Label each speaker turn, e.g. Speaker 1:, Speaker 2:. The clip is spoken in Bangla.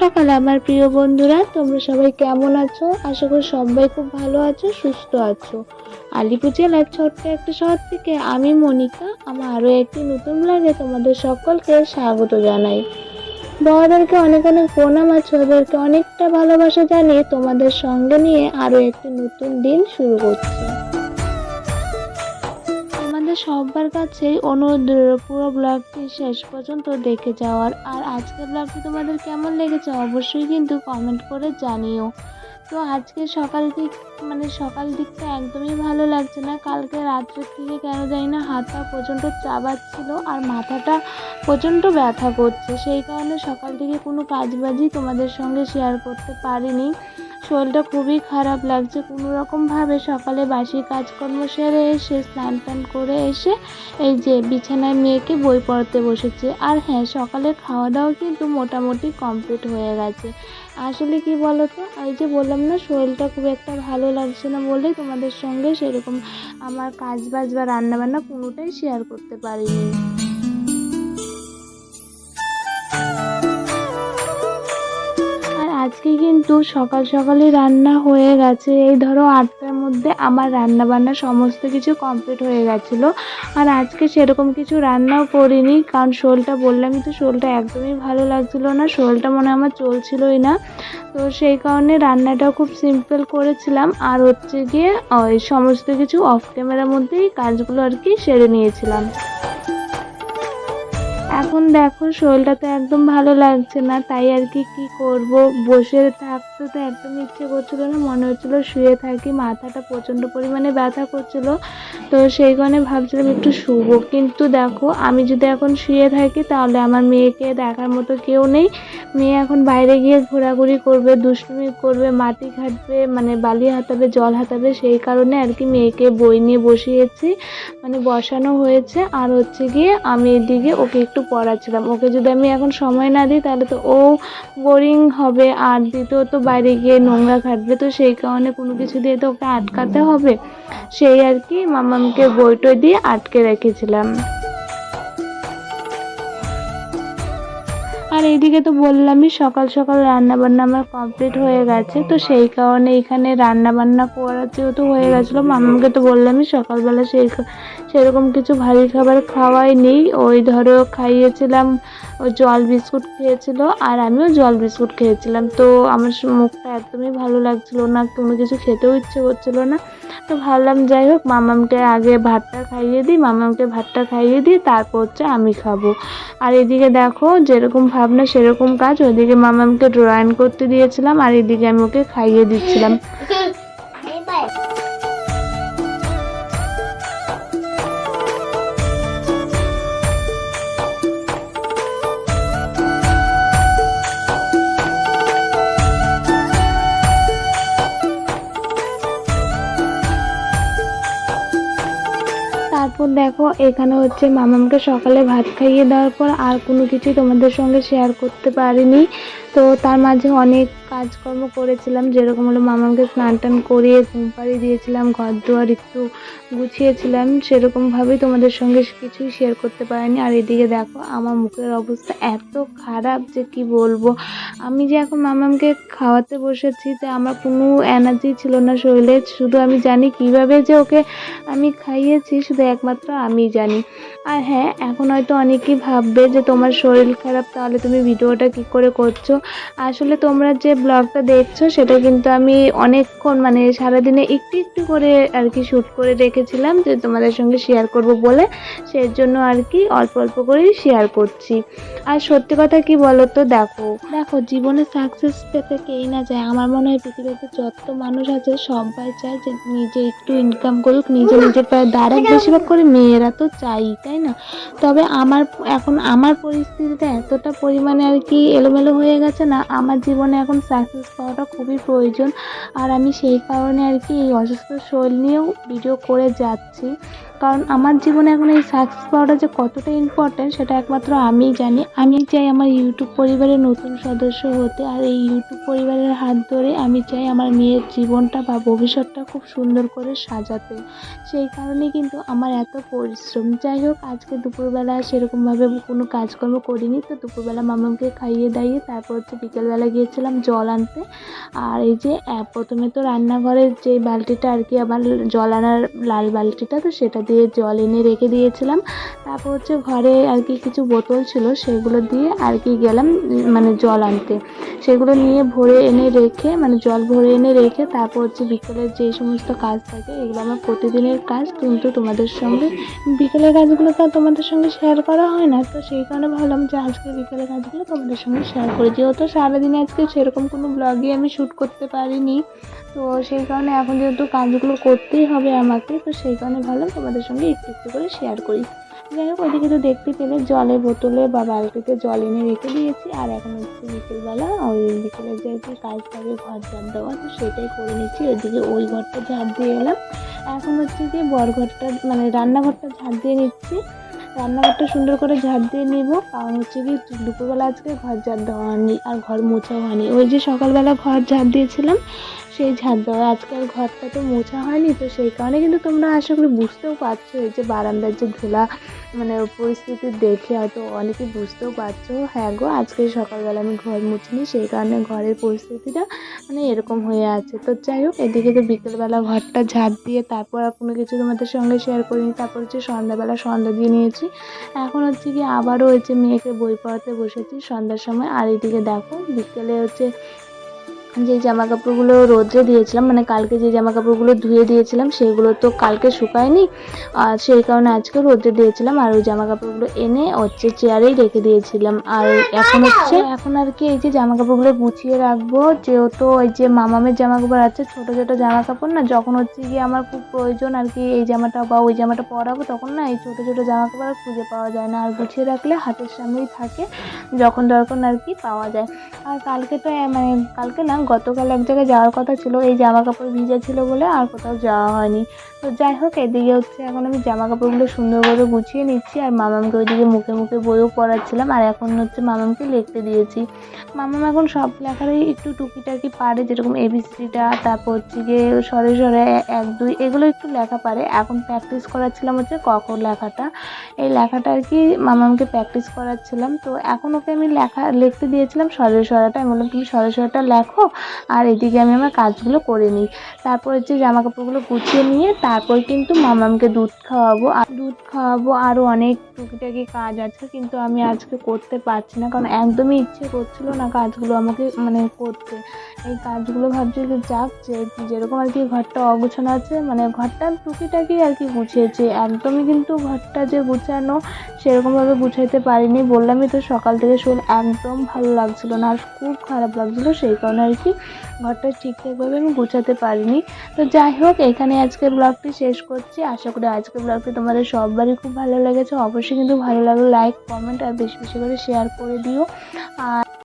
Speaker 1: সকাল আমার প্রিয় বন্ধুরা। তোমরা সবাই কেমন আছো? আশা করি সবাই খুব ভালো আছো, সুস্থ আছো। আলিপুর জেলার ছোট্ট একটা শহর থেকে আমি মনিকা, আমার আরও একটি নতুন ব্লগে তোমাদের সকলকে স্বাগত জানাই। বড়দেরকে অনেক অনেক প্রণাম আর ছোটদেরকে অনেকটা ভালোবাসা জানিয়ে তোমাদের সঙ্গে নিয়ে আরও একটি নতুন দিন শুরু করছি। সবার কাছেই অনুরোধ পুরো ব্লগটি শেষ পর্যন্ত দেখে যাওয়ার। আর আজকের ব্লগটি তোমাদের কেমন লেগেছে অবশ্যই কিন্তু কমেন্ট করে জানিও। তো আজকে সকাল দিক মানে সকাল দিকটা একদমই ভালো লাগছে না। কালকে রাত্রের থেকে কেন জানি না হাতটা প্রচণ্ড চাবাচ্ছিল আর মাথাটা প্রচণ্ড ব্যথা করছে। সেই কারণে সকাল থেকে কোনো কাজবাজই তোমাদের সঙ্গে শেয়ার করতে পারিনি। শরীরটা খুবই খারাপ লাগছে। কোনো রকমভাবে সকালে বাসি কাজকর্ম সেরে এসে স্নান টান করে এসে এই যে বিছানায় মেয়েকে বই পড়তে বসেছে। আর হ্যাঁ সকালে খাওয়া দাওয়া কিন্তু মোটামুটি কমপ্লিট হয়ে গেছে। আসলে কি বলতো? এই যে বললাম না, শরীরটা খুব একটা ভালো লাগছে না বলেই তোমাদের সঙ্গে সেরকম আমার কাজ বাজ বা রান্নাবান্না কোনোটাই শেয়ার করতে পারিনি। আজকে কিন্তু সকাল সকালে রান্না হয়ে গেছে। এই ধরো আটটার মধ্যে আমার রান্না বান্না সমস্ত কিছু কমপ্লিট হয়ে গেছিল। আর আজকে সেরকম কিছু রান্নাও করিনি, কারণ শোলটা বললামই তো শোলটা একদমই ভালো লাগছিল না, শোলটা মনে আমার চলছিলই না। তো সেই কারণে রান্নাটাও খুব সিম্পল করেছিলাম। আর হচ্ছে গিয়ে ওই সমস্ত কিছু অফ ক্যামেরার মধ্যেই কাজগুলো আর কি সেরে নিয়েছিলাম। এখন দেখো, শরীরটা তো একদম ভালো লাগছে না, তাই আর কি কি করব? বসে থাকতে তো একদম ইচ্ছে করছিল না, মনে হচ্ছিল শুয়ে থাকি, মাথাটা প্রচণ্ড পরিমাণে ব্যথা করছিল, তো সেই কারণে ভাবছিলাম একটু শুবো। কিন্তু দেখো, আমি যদি এখন শুয়ে থাকি, তাহলে আমার মেয়েকে দেখার মতো কেউ নেই। মেয়ে এখন বাইরে গিয়ে ঘোরাঘুরি করবে, দুষ্টুমি করবে, মাটি ঘাটবে মানে বালি হাতাবে, জল হাতাবে, সেই কারণে আর কি মেয়েকে বই নিয়ে বসিয়েছি মানে বসানো হয়েছে। আর হচ্ছে গিয়ে আমি এদিকে ওকে একটু পড়াচ্ছিলাম। ওকে যদি আমি এখন সময় না দিই, তাহলে তো ও বোরিং হবে আর দ্বিতীয়ত বাইরে গিয়ে নোংরা খাটবে তো সেই কারণে কোনো কিছু দিয়ে তো ওকে আটকাতে হবে। সেই আর কি মামামকে বই টই দিয়ে আটকে রেখেছিলাম। আর এইদিকে তো বললামই সকাল সকাল রান্না বান্না আমার কমপ্লিট হয়ে গেছে, তো সেই কারণে এখানে রান্না বান্না করার যেহেতু হয়ে গেছিল, মামাকে তো বললামই সকালবেলা সেই সেরকম কিছু ভারী খাবার খাওয়াই নেই। ওই ধরো খাইয়েছিলাম জল বিস্কুট খেয়েছিল আর আমিও জল বিস্কুট খেয়েছিলাম। তো আমার মুখটা একদমই ভালো লাগছিল না, কোনো কিছু খেতেও ইচ্ছে করছিল না। তো ভাবলাম যাই হোক, মামামকে আগে ভাতটা খাইয়ে দিই, মামামকে ভাতটা খাইয়ে দিই, তারপর হচ্ছে আমি খাব। আর এদিকে দেখো, যেরকম ভাবনা সেরকম কাজ। ওদিকে মামামকে ড্রয়িং করতে দিয়েছিলাম আর এদিকে আমি ওকে খাইয়ে দিচ্ছিলাম। দেখো, এখানে হচ্ছে মামামকে সকালে ভাত খাইয়ে দেওয়ার পর আর কোনো কিছু তোমাদের সঙ্গে শেয়ার করতে পারিনি। তো তার মাঝে অনেক কাজকর্ম করেছিলাম। যেরকম হলো মামামকে স্নান টান করিয়ে ঘুম পাড়িয়ে দিয়েছিলাম, ঘর দুয়ার একটু গুছিয়েছিলাম, সেরকমভাবেই তোমাদের সঙ্গে কিছুই শেয়ার করতে পারিনি। আর এদিকে দেখো, আমার মুখের অবস্থা এত খারাপ যে কি বলব। আমি যে এখন মামামকে খাওয়াতে বসেছি যে আমার কোনো এনার্জি ছিল না শরীরে। শুধু আমি জানি কীভাবে যে ওকে আমি খাইয়েছি, শুধু একমাত্র আমি জানি। আর হ্যাঁ এখন হয়তো অনেকেই ভাববে যে তোমার শরীর খারাপ, তাহলে তুমি ভিডিওটা কি করে করছ? আসলে তোমরা যে ব্লগটা দেখছ সেটা কিন্তু আমি অনেকক্ষণ মানে সারাদিনে একটু একটু করে আর কি শ্যুট করে রেখেছিলাম যে তোমাদের সঙ্গে শেয়ার করব বলে। সেই জন্য আর কি অল্প অল্প করেই শেয়ার করছি। আর সত্যি কথা কি বলো তো দেখো। দেখো জীবনে সাকসেস পেতে কেই না যায়। আমার মনে হয় পৃথিবীতে যত মানুষ আছে সবাই চায় যে নিজে একটু ইনকাম করুক নিজে নিজের পায়ে দাঁড়াক। বেশিরভাগ করে মেয়েরা তো চাই তাই না? তবে আমার এখন আমার পরিস্থিতিটা এতটা পরিমাণে আর কি এলোমেলো হয়ে গেছে না, আমার জীবনে এখন সাকসেস পাওয়াটা খুবই প্রয়োজন। আর আমি সেই কারণে আর কি এই অসুস্থ শরীর নিয়েও ভিডিও করে যাচ্ছি। কারণ আমার জীবনে এখন এই সাকসেস পাওয়াটা যে কতটা ইম্পর্ট্যান্ট সেটা একমাত্র আমিই জানি। আমি চাই আমার ইউটিউব পরিবারের নতুন সদস্য হতে। আর এই ইউটিউব পরিবারের হাত ধরে আমি চাই আমার মেয়ের জীবনটা বা ভবিষ্যৎটা খুব সুন্দর করে সাজাতে। সেই কারণে কিন্তু আমার এত পরিশ্রম। যাই হোক, আজকে দুপুরবেলা সেরকমভাবে কোনো কাজকর্ম করিনি। তো দুপুরবেলা মামাকে খাইয়ে দাইয়ে তারপর হচ্ছে বিকেলবেলা গিয়েছিলাম জল আনতে। আর এই যে প্রথমে তো রান্নাঘরের যে বালতিটা আর কি, আবার জল আনার লাল বালতিটা, তো সেটা দিয়ে জল এনে রেখে দিয়েছিলাম। তারপর হচ্ছে ঘরে আর কি কিছু বোতল ছিল, সেগুলো দিয়ে আর কি গেলাম মানে জল আনতে। সেগুলো নিয়ে ভরে এনে রেখে মানে জল ভরে এনে রেখে, তারপর হচ্ছে বিকেলের যে সমস্ত কাজ থাকে, এগুলো আমার প্রতিদিনের কাজ, কিন্তু তোমাদের সঙ্গে বিকেলের কাজগুলো তো তোমাদের সঙ্গে শেয়ার করা হয় না। তো সেই কারণে ভাবলাম যে আজকে বিকেলের কাজগুলো তোমাদের সঙ্গে শেয়ার করি যেহেতু সারাদিনে আজকে সেরকম কোনো ব্লগই আমি শ্যুট করতে পারিনি, তো সেই কারণে এখন যেহেতু কাজগুলো করতেই হবে আমাকে, তো সেই কারণে ভাবলাম তোমাদের সঙ্গে একটু একটু করে শেয়ার করি। যাই হোক, ওইদিকে তো দেখতে পেলে জলের বোতলে বা বালতিতে জল এনে রেখে দিয়েছি, আর এখন হচ্ছে বিকেলবেলা ওই বিকেলে যে কি কাজ থাকে, ঘর ঝাড় দেওয়া, তো সেটাই করে নিচ্ছি, ওইদিকে ওই ঘরটা ঝাড় দিয়ে এলাম। এখন হচ্ছে যে বর ঘরটা মানে রান্নাঘরটা ঝাড় দিয়ে নিচ্ছি। রান্নাঘরটা সুন্দর করে ঝাড় দিয়ে নিব। কারণ হচ্ছে কি, দুপুরবেলা আজকে ঘর ঝাড় দেওয়া হয়নি আর ঘর মোছাও হয়নি। ওই যে সকালবেলা ঘর ঝাড় দিয়েছিলাম, সেই ঝাড় দেওয়া আজকাল ঘরটা তো মোছা হয়নি। তো সেই কারণে কিন্তু তোমরা আশা করি বুঝতেও পারছ, এই যে বারান্দার যে ধুলা মানে পরিস্থিতি দেখে হয়তো অনেকে বুঝতেও পারছ। হ্যাঁ গো, আজকে সকালবেলা আমি ঘর মুছিনি, সেই কারণে ঘরের পরিস্থিতিটা মানে এরকম হয়ে আছে। তো যাই হোক, এদিকে তো বিকেলবেলা ঘরটা ঝাড় দিয়ে তারপর কোনো কিছু তোমাদের সঙ্গে শেয়ার করিনি। তারপর হচ্ছে সন্ধ্যাবেলা সন্ধ্যা দিয়ে নিয়েছি। এখন হচ্ছে কি আবারও হচ্ছে মেয়েকে বই পড়াতে বসেছি সন্ধ্যার সময়। আর এদিকে দেখো, বিকেলে হচ্ছে যে জামা কাপড়গুলো রোদ্রে দিয়েছিলাম মানে কালকে যে জামা কাপড়গুলো ধুয়ে দিয়েছিলাম সেগুলো তো কালকে শুকায়নি। আর সেই কারণে আজকে রোদ্রে দিয়েছিলাম আর ওই জামা কাপড়গুলো এনে হচ্ছে চেয়ারেই রেখে দিয়েছিলাম। আর এখন হচ্ছে এখন আর কি এই যে জামা কাপড়গুলো গুছিয়ে রাখব যেহেতু ওই যে মামামের জামা কাপড় আছে ছোটো ছোটো জামা কাপড় না যখন হচ্ছে গিয়ে আমার খুব প্রয়োজন আর কি এই জামাটা বা ওই জামাটা পরাবো তখন না এই ছোটো ছোটো জামা কাপড় আর খুঁজে পাওয়া যায় না। আর গুছিয়ে রাখলে হাতের সামনেই থাকে যখন দরকার আর কি পাওয়া যায়। আর কালকে তো মানে কালকে না গতকাল এক জায়গায় যাওয়ার কথা ছিল, এই জামা কাপড় ভিজা ছিল বলে আর কোথাও যাওয়া হয়নি। তো যাই হোক, এদিকে হচ্ছে এখন আমি জামা কাপড়গুলো সুন্দরভাবে গুছিয়ে নিচ্ছি আর মামামকে ওইদিকে মুখে মুখে বইও পড়াচ্ছিলাম আর এখন হচ্ছে মামামকে লিখতে দিয়েছি। মামাম এখন সব লেখারই একটু টুকিটাকি পারে, যেরকম এবিসিডিটা তারপর হচ্ছে গিয়ে সরে সরে এক, দুই, এগুলো একটু লেখা পারে। এখন প্র্যাকটিস করাচ্ছিলাম হচ্ছে কখন লেখাটা। এই লেখাটা আর কি মামামকে প্র্যাকটিস করাচ্ছিলাম। তো এখন ওকে আমি লেখা, লিখতে দিয়েছিলাম, সরে সরাটা। আমি বললাম, তুমি সরে সরাটা লেখো আর এদিকে আমি আমার কাজগুলো করে নিই। তারপর হচ্ছে জামা কাপড়গুলো গুছিয়ে নিয়ে তারপর কিন্তু মামামকে দুধ খাওয়াবো। আর দুধ খাওয়াবো আরও অনেক টুকিটাকি কাজ আছে কিন্তু আমি আজকে করতে পারছি না কারণ একদমই ইচ্ছে করছিল না কাজগুলো আমাকে মানে করতে। এই কাজগুলো ভাবছি যে যাক, যে যেরকম আর কি ঘরটা অগোছানো আছে মানে ঘরটা টুকিটাকি আর কি গুছিয়েছে। একদমই কিন্তু ঘরটা যে গুছানো সেরকমভাবে গুছাইতে পারিনি। বললামই তো সকাল থেকে শরীর একদম ভালো লাগছিল না, আর খুব খারাপ লাগছিল সেই কারণে আর কি ঘরটা ঠিকঠাকভাবে আমি গুছাতে পারিনি। তো যাই হোক, এখানে আজকের ব্লগটি শেষ করছি। আশা করি আজকের ব্লগটি তোমাদের সববারই খুব ভালো লেগেছে। অবশ্যই কিন্তু ভালো লাগলে লাইক কমেন্ট আর বেশি বেশি করে শেয়ার করে দিও। আর